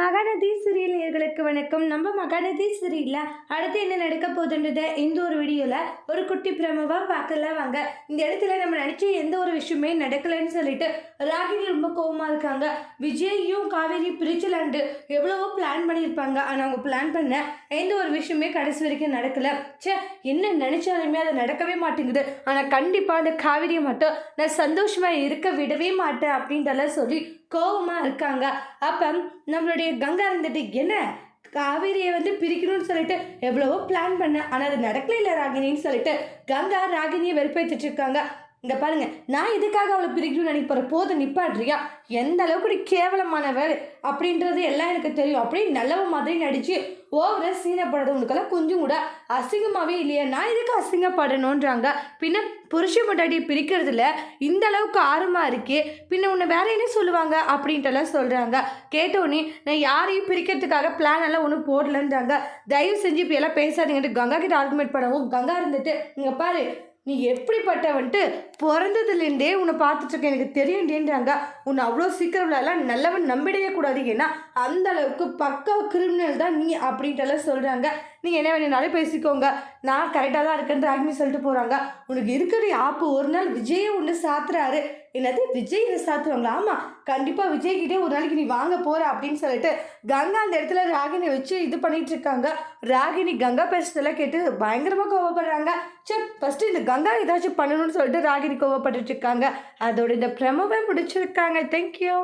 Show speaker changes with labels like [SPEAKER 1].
[SPEAKER 1] Mahanadi serial வணக்கம். நம்ம மகாநதி சீரியலில் அடுத்து என்ன நடக்க போகுதுன்றத இந்த ஒரு வீடியோவில் ஒரு குட்டி பிரமவாக பார்க்கலாம் வாங்க. இந்த இடத்துல நம்ம நினச்ச எந்த ஒரு விஷயமே நடக்கலைன்னு சொல்லிட்டு ராகினி ரொம்ப கோவமாக இருக்காங்க. விஜயும் காவேரி பிரிச்சலாண்டு எவ்வளவோ பிளான் பண்ணியிருப்பாங்க. ஆனால் அவங்க பிளான் பண்ண எந்த ஒரு விஷயமே கடைசி வரைக்கும் நடக்கலை. ச்சே என்ன நினச்சாலுமே அது நடக்கவே மாட்டேங்குது. ஆனால் கண்டிப்பாக அந்த காவேரியை மட்டும் நான் சந்தோஷமாக இருக்க விடவே மாட்டேன் அப்படின்றலாம் சொல்லி கோவமாக இருக்காங்க. அப்போ நம்மளுடைய கங்கா இருந்துட்டு என்ன? காவேரியை வந்து பிரிக்கணும்னு சொல்லிட்டு எவ்வளவோ பிளான் பண்ணேன். ஆனால் அது நடக்கல இல்லை ராகினின்னு சொல்லிட்டு கங்கா ராகினியை வெறுப்பேற்றிட்டு இருக்காங்க. இங்கே பாருங்க நான் இதுக்காக அவளை பிரிக்கணும்னு நினைப்பற போது நிப்பாடுறியா எந்த அளவுக்கு நீ கேவலமான வேலை? அப்படின்றது எல்லாம் எனக்கு தெரியும். அப்படின்னு நல்லவ மாதிரி நடிச்சு ஓவர சீனப்படுறது உனக்கெல்லாம் கொஞ்சம் கூட அசிங்கமாகவே இல்லையா? நான் இதுக்கு அசிங்கப்படணுன்றாங்க பின்ன புருஷ முட்டாட்டியை பிரிக்கிறதுல இந்த அளவுக்கு ஆர்வமாக இருக்கே பின்ன உன்னை வேற என்ன சொல்லுவாங்க? அப்படின்ட்டுலாம் சொல்கிறாங்க கேட்டோன்னே நான் யாரையும் பிரிக்கிறதுக்காக பிளான் எல்லாம் ஒன்றும் போடலன்றாங்க. தயவு செஞ்சு இப்போ எல்லாம் பேசாதீங்கன்ட்டு கங்கா கிட்ட ஆர்குமெண்ட் பண்ணவும் கங்கா இருந்துட்டு இங்கே பாரு நீ எப்படிப்பட்டவன்ட்டு பிறந்ததுலேருந்தே உன்னை பார்த்துட்ருக்கேன் எனக்கு தெரியுன்றேன்றாங்க உன்னை அவ்வளோ சீக்கிரம்லாம் நல்லவன் நம்பிடவே கூடாது ஏன்னா அந்த அளவுக்கு பக்கா கிரிமினல் தான் நீ அப்படின்ட்டெல்லாம் சொல்கிறாங்க நீங்கள் என்ன வேணுனாலும் பேசிக்கோங்க. நான் கரெக்டாக தான் இருக்கேன் ராகினி சொல்லிட்டு போகிறாங்க உனக்கு இருக்கிற ஆப்பு ஒரு நாள் விஜயை ஒன்று சாத்துறாரு. என்னது? விஜய் சாத்துவாங்களா? ஆமாம் கண்டிப்பாக விஜய்கிட்டே ஒரு நாளைக்கு நீ வாங்க போகிற அப்படின்னு சொல்லிட்டு கங்கா அந்த இடத்துல ராகினி வச்சு இது பண்ணிட்டு இருக்காங்க. ராகினி கங்கா பேசுறதெல்லாம் கேட்டு பயங்கரமாக கோவப்படுறாங்க. சரி ஃபஸ்ட்டு இந்த கங்கா ஏதாச்சும் பண்ணணும்னு சொல்லிட்டு ராகினி கோவப்பட்டுட்டு இருக்காங்க. அதோட இந்த பிரமவை முடிச்சிருக்காங்க. தேங்க்யூ